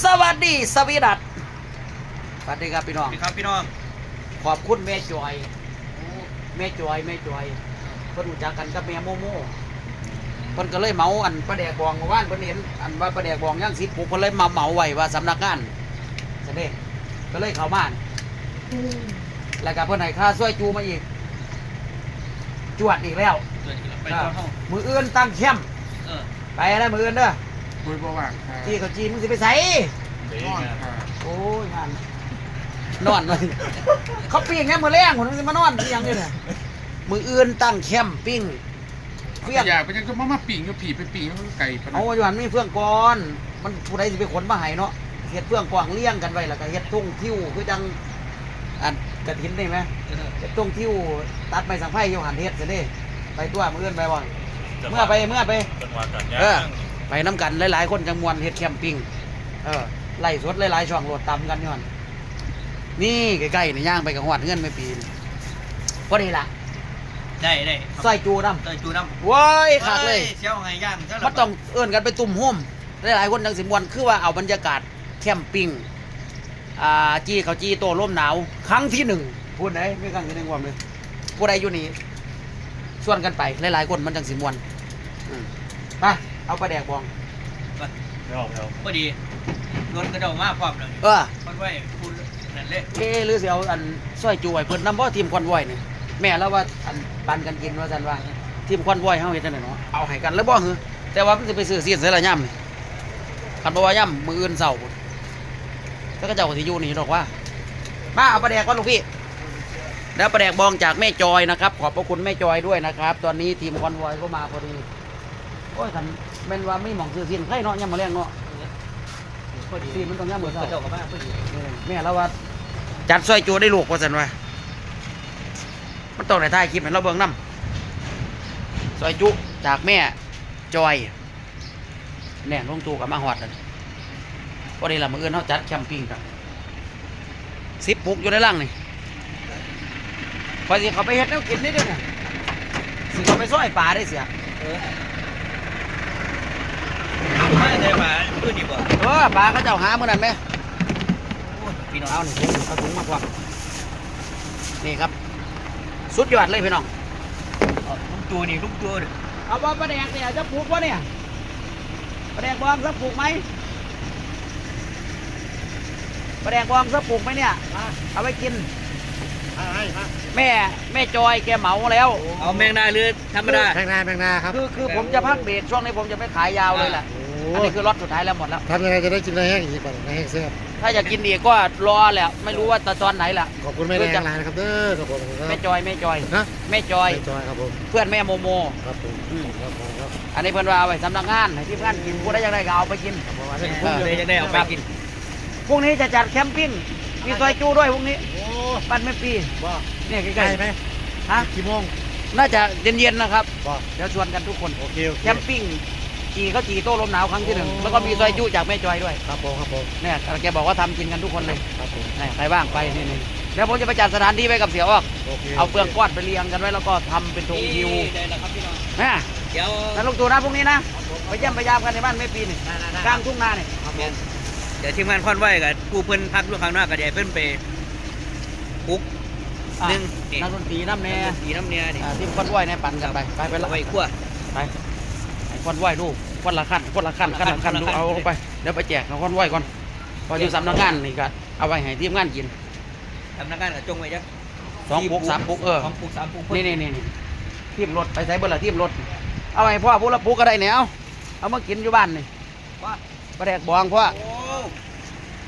สวัสดีสวีดัตสวัสดีครับพี่น้องสวัสดีครับพี่น้องขอบคุณแม่จอยแม่จอยแม่จอยเพิ่นรู้จักกันกับแม่โมโมเพิ่นก็เลยเหมาอันประแดกบองเมื่อวานเพิ่นเห็นอันว่าประแดกบองย่างสิบปุกเพิ่นเลยมาเหมาไว้ว่าสำนักงานเสด็จก็เลยเข้าบ้านแล้วก็เพิ่นให้ค่าช่วยจูมาอีก จวดอีกแล้วเกิดไปเข้าห้องมืออื่นตั้งเข้มป์เออไปแล้วมืออื่นเด้อ คุยประวัติค่ะจี้เขาจีมึงสิไปใส่นอนค่ะโอ้ยงานนอนเลยเขาปิ้งแค่มือแรงผมจะมานอนเพียงเลยเนี่ยมืออื่นตั้งแคมปิ้งเพียงอยากไปยังจะมามาปิ่งก็ผีไปปิ่งก็ไก่ปะนะเอาอยู่หันมีเฟื่องก่อน มันผู้ใดสิไปขนมาให้เนาะเฮ็ดเฟื่องกวางเลี้ยงกันไว้แล้วก็เฮ็ดทุ่งทิวคือจังอันกระถินได้ไหมเฮ็ดทุ่งทิวตัดไม้สังไผ่อยู่หันเฮ็ดสิเด้ไปตัวมืออื่นไปบ่เมื่อไปเมื่อไปจังหวัดกันยาเออ ไปน้ำกันหลายๆคนจังมวนเฮ็ดแคมปิ้งเออไล่สดหลายๆช่องโหลดตำกันย้อนนี่ใกล้ๆนี่ย่างไปกับหวัดเงินไม่ปีนพอดีละได้ได้ซอยจูน้เตยจูน้ำำว้ายขาดเลยเชี่ยวไงย่างเจ้ามันต้องเอื้อนกันไปตุ่มห่มหลายๆคนจังสิมวนคือว่าเอาบรรยากาศแคมปิ้งอ่าจี้เขาจี้โตร่มหนาว ครั้งที่หนึ่งพูดไหนไม่ครั้งที่หนึ่งความเลยผู้ใดอยู่นี่ชวนกันไปหลายๆคนมันจังสิมวนอืมไป เอาปลาแดกบอง ไม่ออกไม่ออกพอดีรถกระเดามาพร้อมเลยเออมันไว้พูดนั่นเลยเอ๊ะหรือสิเอาอันซอยจูไว้เพิ่นนำบ่ทีมคอนวอยนี่แม่แล้วว่าอันปันกันกินว่าซั่นว่า ทีมคอนวอยเฮาเฮ็ดจังได๋เนาะเอาให้กันแล้วบ่หือแต่ว่ามันสิไปซื้อเสียนใส่ละย่ํนี่คันบ่ว่าย่ํมื้ออื่นเช้าพุ่นแล้วก็เจ้าก็สิอยู่นี่ดอกว่า มาเอาปลาแดกก่อนลูกพี่ แล้วปลาแดกบองจากแม่จอยนะครับ ขอบพระคุณแม่จอยด้วยนะครับ ตอนนี้ทีมคอนวอยก็มาพอดีโอ้ยคัน แม่นว่ามีหม่องซื้อเสียนไข่เนาะย่ํมาแรงเนาะพอดีสีมันต้องย่ํมื้อกระเช้าเดากับมาพอดีแม่แล้วว่าจัดซอยจูได้ลูกว่าสันว่ามันต้องในท้ายคลิปเห็นเราเบิ่งน้ำซอยจุจากแม่จอยแน่ลงตูกับมาหอดนั่นพอดีละมืออื่นเขาจัดแคมปิ้งกันสิบปุกอยู่ในร่างนี่พอสิเขาไปเฮ็ดแล้วกินได้ด้วยเนี่ยสิเขาไปซอยปลาได้เสียเออ ไม่ได้มาพื้นดีกว่าเออปลาเขาเจ้าหาเมื่อนั้นไหมพี่น้องเอาหนึ่งเอาถุงมาพร้อมนี่ครับ สุดยอดเลยพี่น้องลูกตัวนี่ลูกตัวนี่เอาว่าปลาแดกเนี่ยจะปลูกวะเนี่ยปลาแดกบองสักปลูกไหมปลาแดกบองสักปลูกไหมเนี่ยเอาไว้กิน แม่แม่จอยแกเหมาแล้ว เอาแมงดาหรือธรรมดาแพงนาแพงนาครับคือคือผมจะพักเบรกช่วงนี้ผมจะไม่ขายยาวเลยแหละอันนี้คือล็อตสุดท้ายแล้วหมดแล้วทำยังไงจะได้กินในแห้งอีกก่อนในแห้งเสียบถ้าอยากกินอีกก็รอแหละไม่รู้ว่าตอนไหนแหละขอบคุณแม่แดงร้านนะครับเด้อครับผมครับแม่จอยแม่จอยนะแม่จอยแม่จอยครับผมเพื่อนแม่โมโมครับผมอืมครับผมครับอันนี้เพื่อนว่าเอาไว้สำนักงานให้ที่งานกินผู้ใดอยากได้ก็เอาไปกินผมว่าเอได้อเลยจะได้เอาไปกินพรุ่งนี้จะจัดแคมปิ้ง มีซอยจูด้วยพรุ่งนี้ โอ้บ้านแม่ปีว่าเนี่ยใกไกลล้ไหมๆฮะกี่โมงน่าจะเย็นๆนะครับว่าเดี๋ยวชวนกันทุกคนโอเคโอเค แคมปิ้งจีก็จีโต้ลมหนาวครั้งที่หนึ่งโอ้ แล้วก็มีซอยจูจากแม่จอยด้วยครับผมครับผมเนี่ยแกบอกว่าทำกินกันทุกคนเลยครับผมนี่ใครว่างไปนี่นี่เดี๋ยวผมจะไปจัดสถานที่ไว้กับเสียออกโอเคเอาเปลือกก้อนไปเรียงกันไว้แล้วก็ทำเป็นธงยิวได้แล้วครับพี่น้องนะเดี๋ยวนั่นลูกตูนะพรุ่งนี้นะไปเยี่ยมไปยามกันในบ้านแม่ปีนี่กลางทุ่งนาเนี่ย เดี๋ยวทีมงานคอนไว้กับผู้เพิ่นพักลูกข้างนอกก็เดี๋ยวเพิ่นไปปุ๊กอะหนึ่งนี่นักดนตรีน้ำแน่สีน้ำเนียนี่อ่าทีมคอนวอยเนี่ยปั่นกันไปไปไปละเอาไว้คั่วไปให้คอนไหวดูคนละขั้นคนละขั้นขั้นละขั้นคนดูละขั้นเอาไปเดี๋ยวไปแจกเอาคอนไหวก่อนพออยู่สำนักงานนี่ก็เอาไว้ให้ทีมงานกินทำนักงานกับจงไว้จ้ะสองปุกสามปุกเออ สองปุกสามปุกนี่นี่นี่นี่ทีมรถไปใช้เบอร์ละทีมรถ เอาไว้พ่อผู้ละปุกก็ได้เนี่ยเอาเอามากินอยู่บ้านนี่ว่า ประแดกบองพ่อโอ้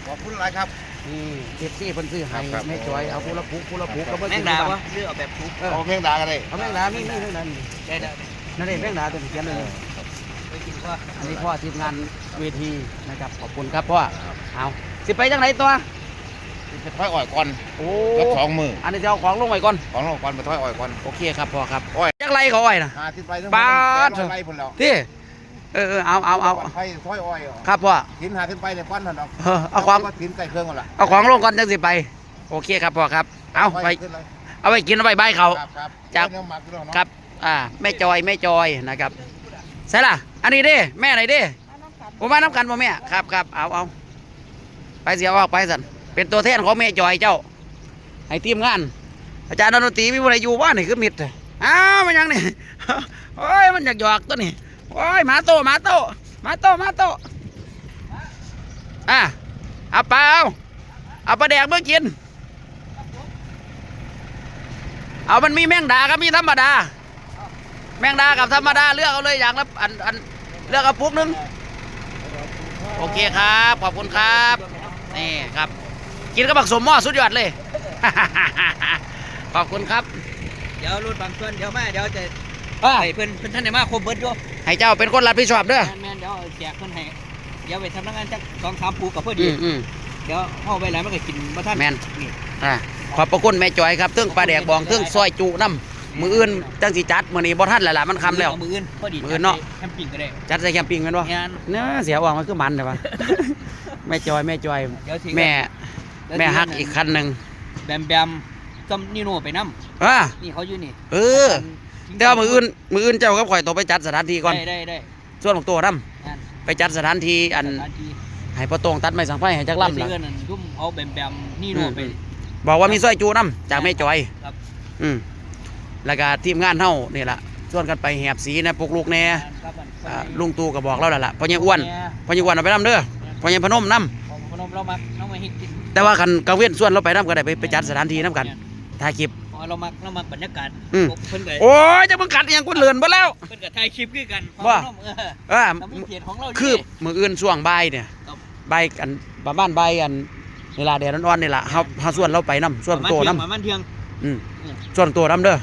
ขอบคุณอะไรครับนี่เจ็บซี่เพิ่นซื้อให้ครับครับแม่จอยเอาผู้ละปุกผู้ละปุกก็มาแมกิงนอดายู่วะบ้านเลือกเอาแบบปุกเออเอาเพลงดากันเลยเอาแมงดามีมีเท่านั้นได้ได้นั่นเองแมงดาตัวนี้เขียนเลยไปกินว่าอันนี้พ่อทีมงานเวทีนะครับขอบคุณครับพ่อเอาสิไปจังไหนตัวไปถ้อยอ่อยก่อนโอ้รับสองมืออันนี้จะเอาของลงไว้ก่อนของเราก่อนไปถ้อยอ่อยก่อนโอเคครับพ่อครับโอ้ยจักไรเขาอ้อยนะหาที่ไปทั้งปาด แปดร้อยไร่พุ่นแล้วที่ เออเออเอาเอาเอาไปถ้อยอ่อยเหรอครับพ่อทิ้นหาทิ้นไปในปั้นนั่นเอาเออเอาของทิ้นไก่เครื่องกันละเอาของลงก่อนจังสิไป โอเคครับพ่อครับ เอาไป ขึ้นเลยเอาไปกินเอาไปใบายเขา ครับครับจับเนื้อหมักด้วยเนาะครับ อ่า แม่จอยแม่จอยนะครับใช่ล่ะ อันนี้เด้แม่ไหนเด้ผมมาน้ำกันบ่แม่ ครับครับเอาเอาไปเสียออกไปสันเป็นตัวแทนของแม่จอยเจ้า ให้ทีมงาน อาจารย์ดนตรีมีอะไรอยู่ว่านี่คือมิดเลยอ้าวมันยังนี่ โอ้ยมันอยากหยอกตัวนี่ โอ้ยหมาโตหมาโตหมาโตหมาโตอะเอาเปล่าเอาปลาแดกเมื่อกิน เอามันมีแมงดากับมีธรรมดา แมงดากับธรรมดาเลือกเอาเลยอย่างละอันอันเลือกเอาปุ๊กหนึงโอเคครับ ขอบคุณครับ นี่ครับ กินกับบักสมหม้อสุดยอดเลย ขอบคุณครับ เดี๋ยวรถบางส่วนเดี๋ยวมาเดี๋ยวจะอ่าให้เพิ่นเพิ่นท่านได้มาครบเบิดอยู่ ให้เจ้าเป็นคนรับผิดชอบเด้อแม่นๆเดี๋ยวเอาแจกเพิ่นให้เดี๋ยวไปทำงานจักสองสามปูกับเพิ่นอืดีมอืม เดี๋ยวเฮาไปหลายมันก็กินบ่ทันแม่น นี่ อ่าขอบพระคุณแม่จอยครับเรื่องปลาแดกบองเรื่องซอยจุน้ำมืออื่นจังสิจัดมื้อนี้บ่ทันแล้วล่ะมันคำแล้วเอามืออื่นพอดีมื้ออื่นเนาะ แคมปิ้งก็ได้จัดใส่แคมปิ้งแม่นบ่งานเนื้อเสียว่างมันคือมันแต่ว่า แม่จอยแม่จอย เดี๋ยวทีแม่แม่ฮักอีกคันหนึงแบมแบมจำนิโน่ไปนํอ่านี่เขาอยู่นี่เออ แต่ว่ามืออื่นมืออื่นเจ้ากับข่อยต้องไปจัดสถานที่ก่อน ได้ได้ได้ส่วนของตัวนํงานไปจัดสถานที่อันสถานที่ให้พ่อตรงตัดไม้สังไฟให้จักลำเดี๋ล่ะยวสิเอิ้นนั่นทุ่มเอาแบมแบมนิโน่ไปบอกว่ามีซอยจูน้ำจากแม่จอยครับอืมแล้วก็ทีมงานเฮานี่ล่ะชวนกันไปแหบสีนะปลุกลูกแหน่ครับอันอ่าลุงตู่ก็บอกเราแล้วล่ะพ่อใหญ่อ้วนพ่อใหญ่อ้วนเอาไปนํเด้อพ่อใหญ่พนมนํของพนมเรามาเรามาเฮ็ดกินแต่ว่าคันกังเว้นส่วนเราไปนํก็ได้ไปไปจัดสถานที่นํกันถ่ายคลิป เพราะเรามาเรามาบรรยากาศอืม เพิ่นก็โอ้ยจะมึงกัดอหยังกูเลือนบ่แล้ว เพิ่นก็ถ่ายคลิปคือกันว่าของพนมเออเออเรามีเพจของเรายู่ คือนี่มื้ออื่นช่วงบ่ายเนี่ยครับ บ่ายกันประมาณบ่ายอันเวลาแดดอ่อนๆนี่ล่ะเฮาเฮาส่วนเราไปนํส่วนประมาณตัวเที่ยนํงประมาณเที่ยงอืมอืมส่วนตัวนํเด้อ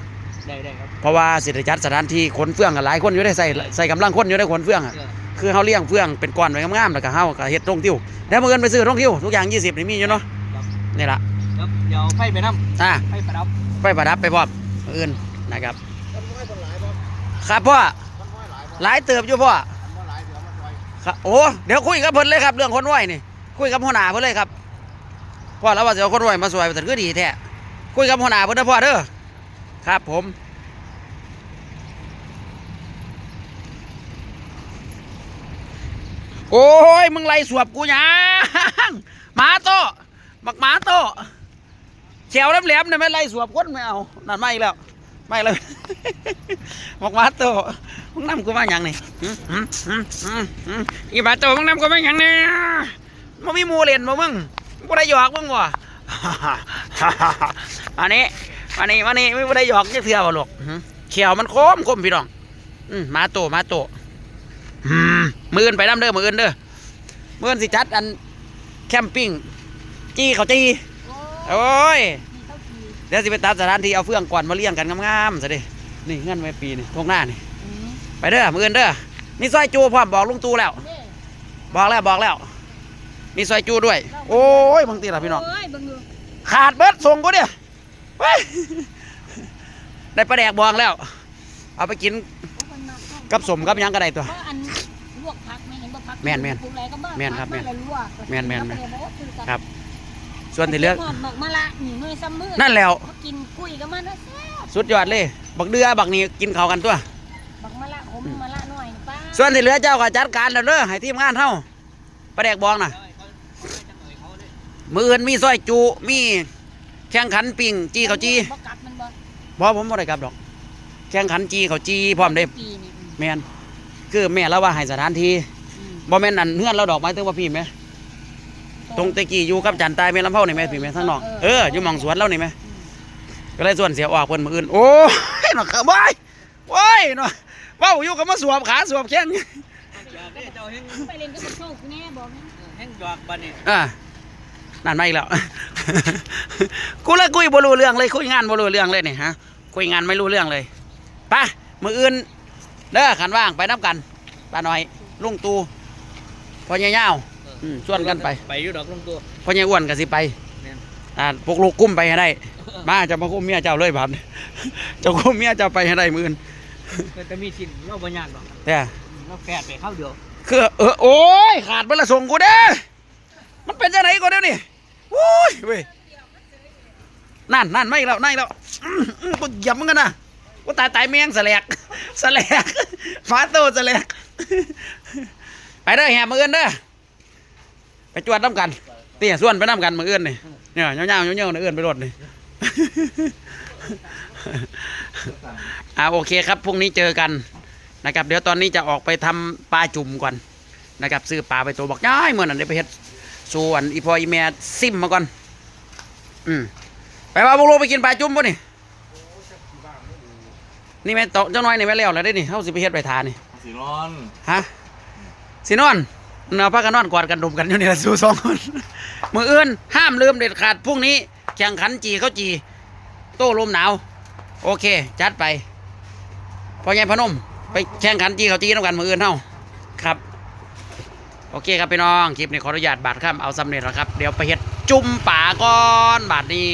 ได้ได้ครับ เพราะว่าสิได้จัดสถานที่ขนเฟื่องกันหลายคนอยู่ได้ใส่ใส่กำลังคนอยู่ได้ขนเฟื่องอะเออคือเฮาเลี้ยงเฟื่องเป็นก้อนไว้งามๆแล้วก็เฮาก็เฮ็ดท่องเที่ยวแล้วมื้ออื่นไปซื้อท่องเที่ยวทุกอย่าง 20นี่มีอยู่เนาะครับนี่ล่ะครับเดี๋ยวไฟไปน้อ่าำไฟประดับ ไปประดับไปพร้อมมื้ออื่นนะครับ ครับพ่อหลายเติบอยู่พ่อครับโอ้เดี๋ยวคุยกับเพิ่นเลยครับ เรื่องคนไหวนี่คุยกับหัวหน้าเพิ่นเลยครับพ่อแล้วว่าสิเอาคนไหวมาสวยแต่คือดีแท้คุยกับหัวหน้าเพิ่นเด้อพ่อเด้อครับผมโอ้ย มึงไล่สวบกูหยังหมาโตบักหมาโต แขวแหลมๆเนี่ยไม่ไล่สวบคนไม่เอานั่นไม่แล้วไม่เลยบักมาโตมึงนำกูมาอย่างนี่หืมหืมหืมหืมอีหมาโตมึงนำกูมาอย่างนี่มึงมีมูเล่นบ่มึงกูได้หยอกมึงวะอันนี้อันนี้อันนี้ไม่ได้หยอกจะเถื่อบ่ลูกหืมแขวมันคมคมพี่น้องมาโตมาโตมมืออื่นไปน้ำเด้อมืออื่นเด้อมืออื่นสิจัดอันแคมปิ้งจี้เขาจี้ โอ้ยเดี๋ยวสิไปตัดสถานที่เอาเฟื่องก่อนมาเลี้ยงกันงามๆซะดินี่เงื่อนไว้ปีนี่ทงหน้านี่ไปเด้อมืออื่นเด้อมีซอยจูพร้อมบอกลุงตู่แล้ว บอกแล้วบอกแล้ว มีซอยจูด้วย โอ้ยบางทีล่ะพี่น้องโอ้ยเบิ่งดูขาดเบิดส่งกูเดียวเว้ยได้ปลาแดกบองแล้ว เอาไปกินเอาคนมาเข้ากับสมกับหยังก็ได้ตัวเพราะอันลวกผักไม่เห็นบ่ผักแม่นแม่นปรุงอะไรก็บ้าแม่นครับแม่นผักาลวกแม่นแม่นแม่นแล้วก็เลยบอกว่าคือกันครับ ส่วนที่เหลือหอดหมกมะละนี่มือซ้ำมือนั่นแล้วเขากินคุยกับมันนะแซ่บสุดยอดเลย บักเดือบักนี่กินเขาวกันตัวบักมะละขมมะละหน่อยนี่ป้าส่วนที่เหลือเจ้าก็จัดการแล้วเด้อให้ทีมงานเฮาปลาแดกบองน่ะมืออื่นมีซอยจูมีแข่งขันปิ่งจีเขาจีบ่กัดมันบ่บ่ผมบ่ได้กลับดอก แข่งขันจีเขาจีพร้อมเด้ปีนี่อืมแม่นคือแม่เราว่าให้สถานที่อืมบ่แม่นอันเฮือนเราดอกไม้ถึงว่าพี่แม่ ตรงตะกี้อยู่กับจันตายแม่ลำเผานี่แม่พี่แม่ทั้งนอกเอออยู่หม่องสวนเรานี่แม่ก็เลยส่วนเสียออกเพิ่นมื้ออื่นโอ้ยน่ะครับว้ายว้ายเนาะเว้าอยู่ก็มาสวมขาสวมแข้งเจ้าแห้งไปเล่นกับโชคแน่บอกนะแห้งหยอกบันนี่อ่านั่นมาอีกแล้วกูเลยคุยบ่รู้เรื่องเลยคุยงานบ่รู้เรื่องเลยนี่ฮะคุยงานไม่รู้เรื่องเลยไปะมืออื่นเด้อขันว่างไปน้ำกันป้าน้อยลุงตูพ่อใหญ่ยาว อืมชวนกันไปไปอยู่ดอกลงตัวพ่อใหญ่อ้วนก็สิไปแม่นอ่าพวกลูกกุ้มไปให้ได้ มาจะมากุ้มเมียเจ้าเลยบัดนี้เจ้ากุ้มเมียเจ้าไปให้ได้มืออื่นก็จะมีชิ้นเราบ่ยากหรอกแต่เราแฝดไปเข้าเดียวคือเออโอ้ยขาดเบละส่งกูเด้อมันเป็นจังไหนกูเดี๋ยวนี้โอ้ยเว้ยนั่นนั่นไม่แล้วไม่แล้วอื้ออื้อกูเหยับมึงกันนะกูตายตายเมียงสแลกสแลกฟ้าโตสแลกไปเด้อแหบมือกันเด้อ ไปจวดน้ำกันไเตี้ยส่วนไปนํกันมืออื่นนี่เนี่ยยาวๆเงี้ยวๆนะเอื้อนไปรถนี่อ่าโอเคครับพรุ่งนี้เจอกันนะครับ เดี๋ยวตอนนี้จะออกไปทำปลาจุ่มก่อนนะครับซื้อปลาไปตัวบอกย้ายเมื่อนั้นได้ไปเฮ็ดส่วนอีพออีแม่ซิมมาก่อน อืมไปว่าพวกลูกไปกินปลาจุ่มป่ะนี่นี่แม่โตะเจ้าน้อยนี่แม่เลี้ยวแล้วได้นี่เฮาสิไปเฮ็ดไปทานนี่สีนอนฮะสินอน เนาพักกันนอนกอดกันดมกันอยู่นี่ละสู้สองคนมืออื่นห้ามลืมเด็ดขาดพรุ่งนี้แข่งขันจีเขาจี โต้ลมหนาว โอเค จัดไปพอไงพนม ไปแข่งขันจีเขาจีน้ำกันมืออื่นเท่าครับ โอเคครับพี่น้องคลิปนี้ขออนุญาตบาดข้ามเอาสำเร็จแล้วครับ เดี๋ยวไปเฮ็ดจุ่มป่าก่อนบาดนี้